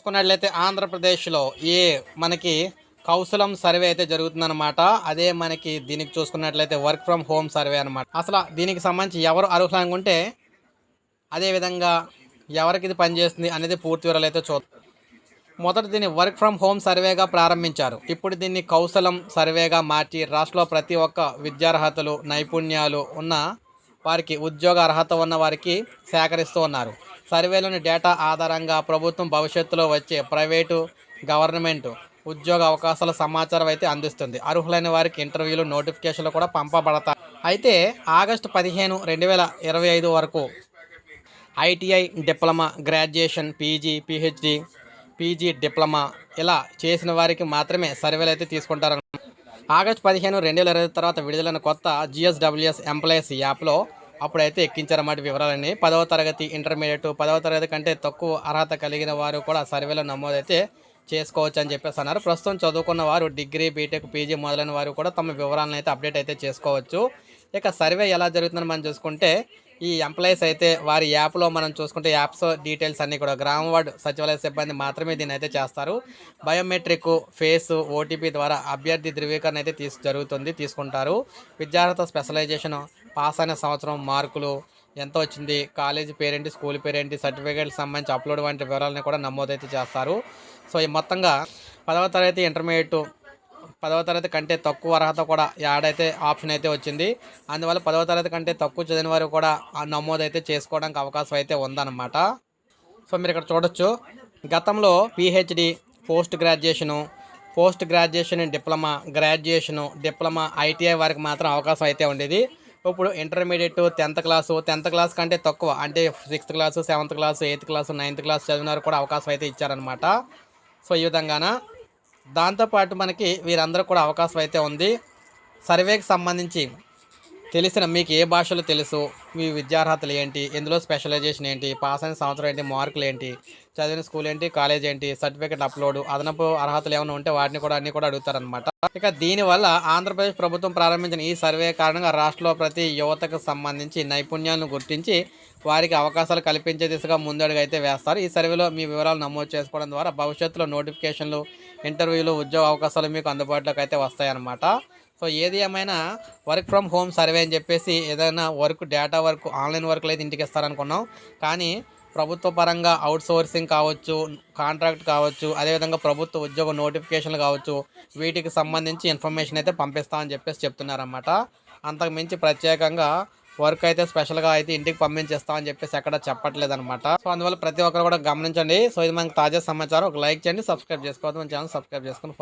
చూసుకున్నట్లయితే ఆంధ్రప్రదేశ్లో ఏ మనకి కౌశలం సర్వే అయితే జరుగుతుందన్నమాట. అదే మనకి దీనికి చూసుకున్నట్లయితే వర్క్ ఫ్రమ్ హోమ్ సర్వే అనమాట అసలు దీనికి సంబంధించి ఎవరు అర్హులు అనుకుంటే అదేవిధంగా ఎవరికి ఇది పనిచేస్తుంది అనేది పూర్తి వివరాలు అయితే చూద్దాం. మొదట దీన్ని వర్క్ ఫ్రమ్ హోమ్ సర్వేగా ప్రారంభించారు. ఇప్పుడు దీన్ని కౌశలం సర్వేగా మార్చి రాష్ట్రంలో ప్రతి ఒక్క విద్యార్హతలు నైపుణ్యాలు ఉన్న వారికి ఉద్యోగ అర్హత ఉన్న వారికి సేకరిస్తూ ఉన్నారు. సర్వేలోని డేటా ఆధారంగా ప్రభుత్వం భవిష్యత్తులో వచ్చే ప్రైవేటు గవర్నమెంట్ ఉద్యోగ అవకాశాల సమాచారం అయితే అందిస్తుంది. అర్హులైన వారికి ఇంటర్వ్యూలు నోటిఫికేషన్లు కూడా పంపబడతాయి. అయితే ఆగస్టు పదిహేను రెండు వేల ఇరవై ఐదు వరకు ITI diploma graduation PG PhD PG diploma ఇలా చేసిన వారికి మాత్రమే సర్వేలు అయితే తీసుకుంటారు ఆగస్టు పదిహేను రెండు వేల ఇరవై తర్వాత విడుదలైన కొత్త జిఎస్డబ్ల్యూఎస్ ఎంప్లాయీస్ యాప్లో అప్పుడైతే ఎక్కించారన్నమాట వివరాలని పదవ తరగతి ఇంటర్మీడియట్ పదవ తరగతి కంటే తక్కువ అర్హత కలిగిన వారు కూడా సర్వేలో నమోదైతే చేసుకోవచ్చు అని చెప్పేసి అన్నారు. ప్రస్తుతం చదువుకున్న వారు డిగ్రీ బీటెక్ పీజీ మొదలైన వారు కూడా తమ వివరాలను అయితే అప్డేట్ అయితే చేసుకోవచ్చు. ఇక సర్వే ఎలా జరుగుతుందని మనం చూసుకుంటే ఈ ఎంప్లాయీస్ అయితే వారి యాప్లో మనం చూసుకుంటే యాప్స్ డీటెయిల్స్ అన్నీ కూడా గ్రామ వార్డు సచివాలయ సిబ్బంది మాత్రమే దీన్ని అయితే చేస్తారు. బయోమెట్రిక్ ఫేస్ ఓటీపీ ద్వారా అభ్యర్థి ధృవీకరణ అయితే తీసు జరుగుతుంది తీసుకుంటారు. విద్యార్థి స్పెషలైజేషన్ పాస్ అయిన సంవత్సరం మార్కులు ఎంత వచ్చింది? కాలేజీ పేరేంటి? స్కూల్ పేరేంటి? సర్టిఫికేట్కి సంబంధించి అప్లోడ్ వంటి వివరాలను కూడా నమోదైతే చేస్తారు. సో ఈ మొత్తంగా పదవ తరగతి ఇంటర్మీడియట్ పదవ తరగతి కంటే తక్కువ అర్హత కూడా యాడ్ అయితే ఆప్షన్ అయితే వచ్చింది. అందువల్ల పదవ తరగతి కంటే తక్కువ చదివిన వారు కూడా నమోదు నమోదైతే చేసుకోవడానికి అవకాశం అయితే ఉందన్నమాట. సో మీరు ఇక్కడ చూడొచ్చు. గతంలో PhD post graduation post graduation diploma graduation diploma ITI వారికి మాత్రం అవకాశం అయితే ఉండేది. ఇప్పుడు intermediate tenth class tenth class కంటే తక్కువ. అంటే sixth class seventh class eighth class ninth class చదివినారు కూడా అవకాశం అయితే ఇచ్చారనమాట సో ఈ విధంగాన దాంతోపాటు మనకి వీరందరూ కూడా అవకాశం అయితే ఉంది. సర్వేకి సంబంధించి తెలిసిన మీకు ఏ భాషలు తెలుసు? మీ విద్యార్హతలు ఏంటి? ఇందులో స్పెషలైజేషన్ ఏంటి? పాస్ అయిన సంవత్సరం ఏంటి? మార్కులు ఏంటి? చదివిన స్కూల్ ఏంటి? కాలేజ్ ఏంటి? సర్టిఫికెట్ అప్లోడ్ అదనపు అర్హతలు ఏమైనా ఉంటే వాటిని కూడా అన్ని కూడా అడుగుతారనమాట ఇక దీనివల్ల ఆంధ్రప్రదేశ్ ప్రభుత్వం ప్రారంభించిన ఈ సర్వే కారణంగా రాష్ట్రంలో ప్రతి యువతకు సంబంధించి నైపుణ్యాలను గుర్తించి వారికి అవకాశాలు కల్పించే దిశగా ముందడుగు అయితే వేస్తారు. ఈ సర్వేలో మీ వివరాలు నమోదు చేసుకోవడం ద్వారా భవిష్యత్తులో నోటిఫికేషన్లు ఇంటర్వ్యూలు ఉద్యోగ అవకాశాలు మీకు అందుబాటులోకి అయితే వస్తాయన్నమాట. సో ఏది ఏమైనా వర్క్ ఫ్రమ్ హోమ్ సర్వే అని చెప్పేసి ఏదైనా వర్క్ డేటా వర్క్ ఆన్లైన్ వర్క్లు అయితే ఇంటికి ఇస్తారనుకున్నాం. కానీ ప్రభుత్వ పరంగా అవుట్ సోర్సింగ్ కావచ్చు కాంట్రాక్ట్ కావచ్చు అదేవిధంగా ప్రభుత్వ ఉద్యోగ నోటిఫికేషన్లు కావచ్చు వీటికి సంబంధించి ఇన్ఫర్మేషన్ అయితే పంపిస్తామని చెప్పేసి చెప్తున్నారన్నమాట. అంతకు మించి ప్రత్యేకంగా వర్క్ అయితే స్పెషల్గా అయితే ఇంటికి పంపించేస్తామని చెప్పేసి ఎక్కడ చెప్పట్లేదనమాట సో అందువల్ల ప్రతి ఒక్కరు కూడా గమనించండి. సో ఇది మనకు తాజా సమాచారం. ఒక లైక్ చేయండి సబ్స్క్రైబ్ చేసుకోవద్దు. మన ఛానల్ సబ్స్క్రైబ్ చేసుకుని